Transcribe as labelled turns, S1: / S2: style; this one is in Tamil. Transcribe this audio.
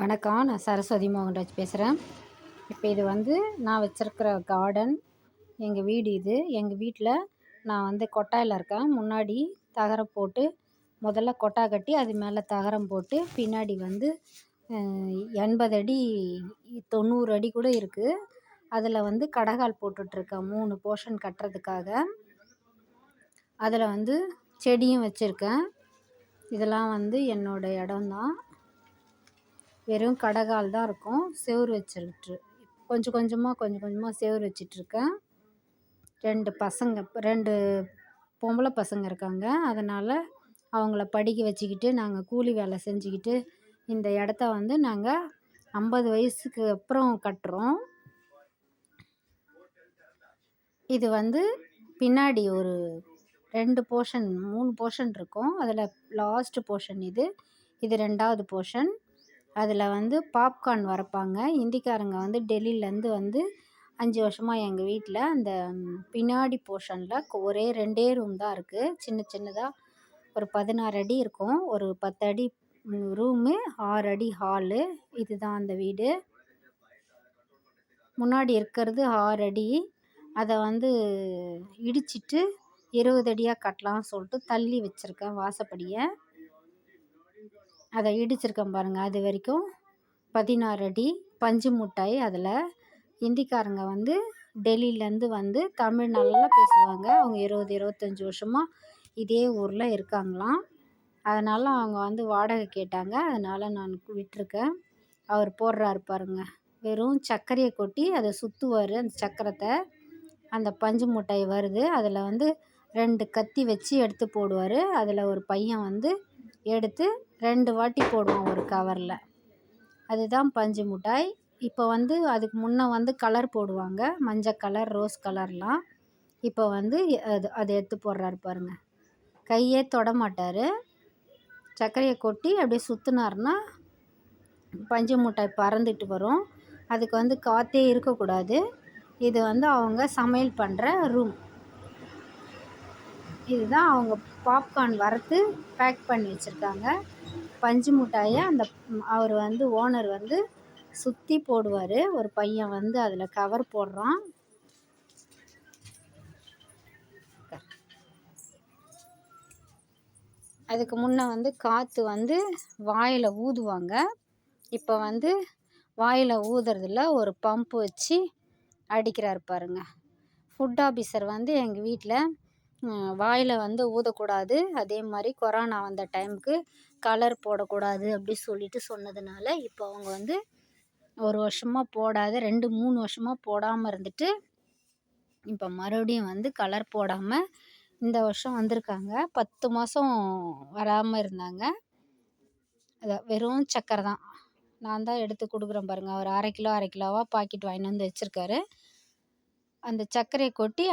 S1: வணக்கம் நான் சரஸ்வதி மோகன்ராஜ் பேசுகிறேன் இப்போ இது வந்து நான் வச்சுருக்கிற கார்டன் எங்கள் வீடு இது எங்கள் வீட்டில் நான் வந்து கொட்டாயில் இருக்கேன் முன்னாடி தகரம் போட்டு முதல்ல கொட்டா கட்டி அது மேலே தகரம் போட்டு பின்னாடி வந்து எண்பது அடி தொண்ணூறு அடி கூட இருக்குது அதில் வந்து கடகால் போட்டுட்ருக்கேன் மூணு போர்ஷன் கட்டுறதுக்காக அதில் வந்து செடியும் வச்சுருக்கேன் இதெல்லாம் வந்து என்னோடய இடம்தான் வெறும் கடகால் தான் இருக்கும் செவ்வறு வச்சுட்டு கொஞ்சம் கொஞ்சமாக கொஞ்சம் கொஞ்சமாக செவ்வறு வச்சிட்ருக்கேன் ரெண்டு பசங்க ரெண்டு பொம்பளை பசங்க இருக்காங்க அதனால் அவங்கள படிக்க வச்சுக்கிட்டு நாங்கள் கூலி வேலை செஞ்சுக்கிட்டு இந்த இடத்த வந்து நாங்கள் ஐம்பது வயசுக்கு அப்புறம் கட்டுறோம் இது வந்து பின்னாடி ஒரு ரெண்டு போர்ஷன் மூணு போர்ஷன் இருக்கும் அதில் லாஸ்ட்டு போர்ஷன் இது இது ரெண்டாவது போர்ஷன் அதில் வந்து பாப்கார்ன் வரப்பாங்க ஹிந்திக்காரங்க வந்து டெல்லிலேருந்து வந்து அஞ்சு வருஷமாக எங்கள் வீட்டில் அந்த பின்னாடி போர்ஷனில் ஒரே ரெண்டே ரூம் தான் இருக்குது சின்ன சின்னதாக ஒரு பதினாறு அடி இருக்கும் ஒரு பத்து அடி ரூமு ஆறு அடி ஹாலு இது தான் அந்த வீடு முன்னாடி இருக்கிறது ஆறு அடி அதை வந்து இடிச்சிட்டு இருபது அடியாக கட்டலாம்னு சொல்லிட்டு தள்ளி வச்சுருக்கேன் வாசப்படியை அதை இடிச்சிருக்கேன் பாருங்கள் அது வரைக்கும் பதினாறு அடி பஞ்சு மிட்டாய் அதில் இந்திக்காரங்க வந்து டெல்லியிலேருந்து வந்து தமிழ் நல்லா பேசுவாங்க அவங்க இருபது இருபத்தஞ்சி வருஷமாக இதே ஊரில் இருக்காங்களாம் அதனால் அவங்க வந்து வாடகை கேட்டாங்க அதனால் நான் விட்டுருக்கேன் அவர் போடுறாரு பாருங்க வெறும் சர்க்கரையை கொட்டி அதை சுற்றுவார் அந்த சக்கரத்தை அந்த பஞ்சு முட்டாய் வருது அதில் வந்து ரெண்டு கத்தி வச்சு எடுத்து போடுவார் அதில் ஒரு பையன் வந்து எடுத்து ரெண்டு வாட்டி போடுவோம் ஒரு கவரில் அதுதான் பஞ்சு மிட்டாய் இப்போ வந்து அதுக்கு முன்னே வந்து கலர் போடுவாங்க மஞ்சள் கலர் ரோஸ் கலர்லாம் இப்போ வந்து அது அதை எடுத்து போடுறாரு பாருங்கள் கையே தொடமாட்டார் சர்க்கரையை கொட்டி அப்படியே சுற்றுனார்னா பஞ்சு மிட்டாய் பறந்துட்டு வரும் அதுக்கு வந்து காற்றே இருக்கக்கூடாது இது வந்து அவங்க சமையல் பண்ணுற ரூம் இதுதான் அவங்க பாப்கார்ன் வறுத்து பேக் பண்ணி வச்சுருக்காங்க பஞ்சு மிட்டாயை அந்த அவர் வந்து ஓனர் வந்து சுற்றி போடுவார் ஒரு பையன் வந்து அதில் கவர் போடுறான் அதுக்கு முன்னே வந்து காற்று வந்து வாயில் ஊதுவாங்க இப்போ வந்து வாயில் ஊதுறதுல ஒரு பம்ப் வச்சு அடிக்கிறார் பாருங்க ஃபுட் ஆஃபீஸர் வந்து எங்கள் வீட்டில் வாயில் வந்து ஊதக்கூடாது அதே மாதிரி கொரோனா வந்த டைமுக்கு கலர் போடக்கூடாது அப்படி சொல்லிட்டு சொன்னதுனால இப்போ அவங்க வந்து ஒரு வருஷமாக போடாத ரெண்டு மூணு வருஷமாக போடாமல் இருந்துட்டு இப்போ மறுபடியும் வந்து கலர் போடாமல் இந்த வருஷம் வந்திருக்காங்க பத்து மாதம் வராமல் இருந்தாங்க அதை வெறும் சக்கரை தான் நான் தான் எடுத்து கொடுக்குறேன் பாருங்கள் ஒரு அரை கிலோ அரை கிலோவாக பாக்கெட் வாங்கிட்டு வந்து வச்சுருக்காரு அந்த சர்க்கரையை கொட்டி